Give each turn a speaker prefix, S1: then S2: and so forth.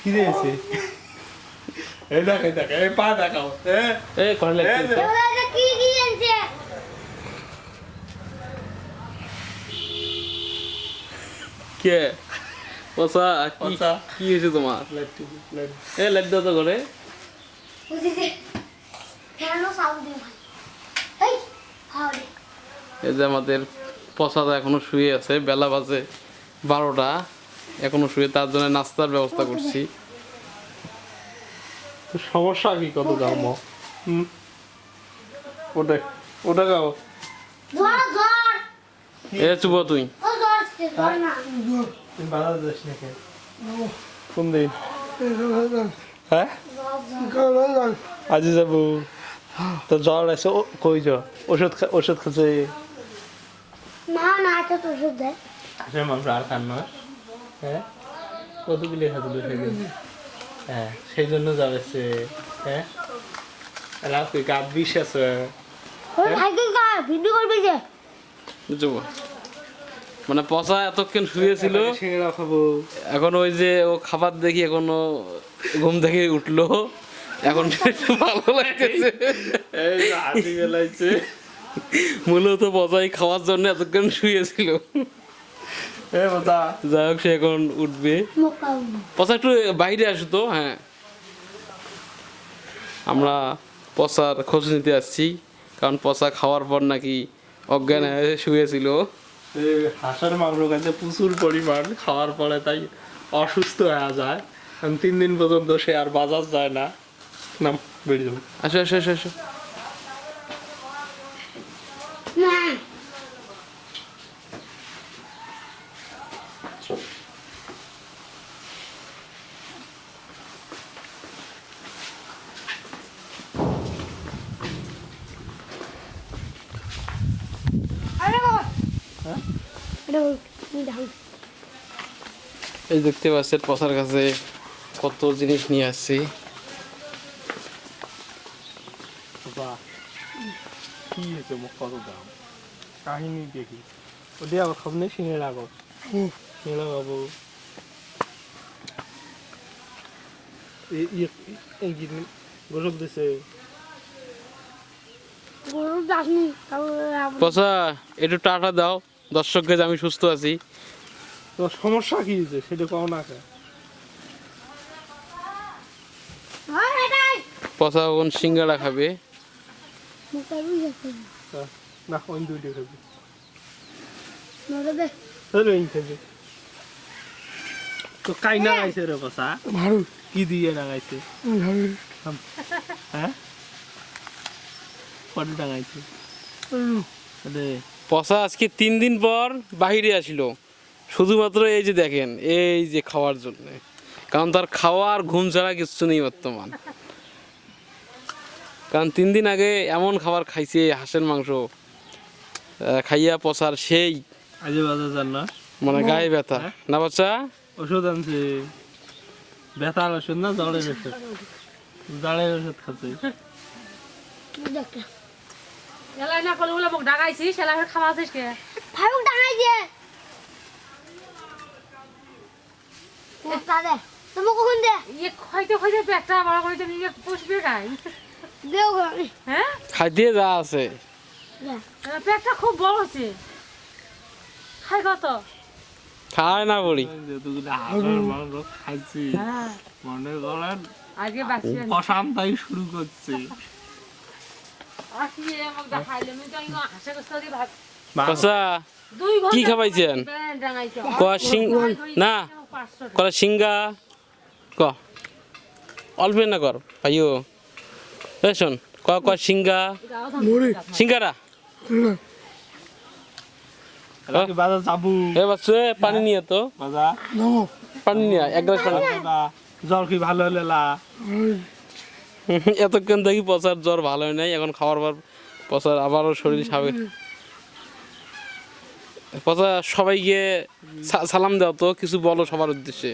S1: কি দিয়েছে এই দেখ এই দেখ এই পা দেখাও
S2: এ করে
S1: এই
S3: এটা কি কি আনছে
S2: কে কি হয়েছে তোমার
S1: লাইট
S2: দাও তো করে
S3: বুঝিছে কেন সাউন্ড দিও ভাই এই
S2: যে আমাদের পচাটা এখনও শুয়ে আছে বেলা বাজে বারোটা এখনও শুয়ে তার জন্য নাস্তার ব্যবস্থা করছি।
S1: সমস্যা কি কত দাম? হুম? ওটা ওটা
S2: এ চুপ তুই।
S1: কেন? দিন? হ্যাঁ? আজ যাব। তো জ্বর আছে ও কই জ্বর? ওষুধ ওষুধ খাচ্ছে।
S3: না না তো ওষুধ দেয়
S1: হাঁসের মাংস আর খান না। হ্যাঁ? কতগুলি খাচ্ছিল সেদিন হ্যাঁ সেই জন্য যাবে সে হ্যাঁ? এলাকা তুই গাপ বিষ আছে।
S3: ওই সাইকেল কা ভিডিও করবে যে।
S2: চুপ মানে পচা এতক্ষণ শুয়েছিল। এখন ওই যে ও খাবার দেখি এখনও ঘুম থেকে উঠল। এখন ভালো লাগতেছে। মূলত পচাই খাওয়ার জন্য এতক্ষণ শুয়েছিল। যাই হোক সে এখন উঠবে। পচা একটু বাইরে আসো তো হ্যাঁ। আমরা পচার খোঁজ নিতে আসছি কারণ পচা খাওয়ার পর নাকি অজ্ঞান হয়ে শুয়েছিল।
S1: হাঁসের মাংস খাইতে প্রচুর পরিমাণ খাওয়ার পরে তাই অসুস্থ হয়ে যায়। তিন দিন পর্যন্ত সে আর বাজার যায় না। না বেরিয়ে যাব।
S2: আসো আসো আসো এই দেখতে পাচ্ছেন পচার কাছে কত জিনিস নিয়ে আসছি।
S1: কি হয়েছে মুখ কত দাম কাহিনী দেখি ওদের আবার নেই দিছে
S2: পচা একটু টাটা দাও দর্শককে আমি সুস্থ আছি
S1: তোমার সমস্যা কি হয়েছে সেটা কও না
S3: হয়
S2: পচা এখন সিঙ্গাড়া খাবে
S1: না ওই দুইটা খাবি
S3: নরে
S1: ওই খাবি তো কাই না গাইছে রে বাসা
S4: ভালো
S1: কি দিয়ে না গাইছে
S4: ভালো
S1: হ্যাঁ কত টাঙাইছে আরে
S2: আজকে তিন দিন পর বাহিরে আসিল শুধুমাত্র এই যে দেখেন এই যে খাওয়ার জন্য কারণ তার খাওয়ার ঘুম ছাড়া কিচ্ছু নেই বর্তমান। কারণ তিন দিন আগে এমন খাবার খাইছে হাঁসের মাংস খাইয়া পচার সেই
S1: আজে বাজার যান না।
S2: মানে গায়ে ব্যথা। না বাচ্চা?
S1: ওষুধ আনছে। ব্যথার ওষুধ না জ্বরের ওষুধ। জ্বরের ওষুধ খাচ্ছে।
S5: এলাই না করলে বলে মোক ডাকাইছি। সেলাই কে
S3: কখন দে
S5: ইয়ে খাইতে খাইতে পেটটা বড় করে তুমি ইয়ে পুষবে গাই হ্যাঁ?
S2: খাইতে যা আছে।
S5: পেটটা খুব বড় হচ্ছে খাই কত?
S2: খায় না বলি।
S1: খাইছি।
S5: হ্যাঁ।
S1: মনে করেন
S5: আজকে বাঁচি
S1: অশান্তাই শুরু করছে।
S2: কি খাবাইছেন? সিং না কলা সিঙ্গা ক? অল্প না কর ভাইও। শোন ক ক সিঙ্গা সিঙ্গারা পানি নিয়ে তো। পানি নিয়ে এক গ্লাস পানি।
S1: কি ভালো হলে লা।
S2: এতক্ষণ দেখি পচার জ্বর ভালো হয় নাই। এখন খাওয়ার পর পচার আবারও শরীর স্বাভাবিক পচা সবাইকে সালাম দাও তো কিছু বলো সবার উদ্দেশ্যে।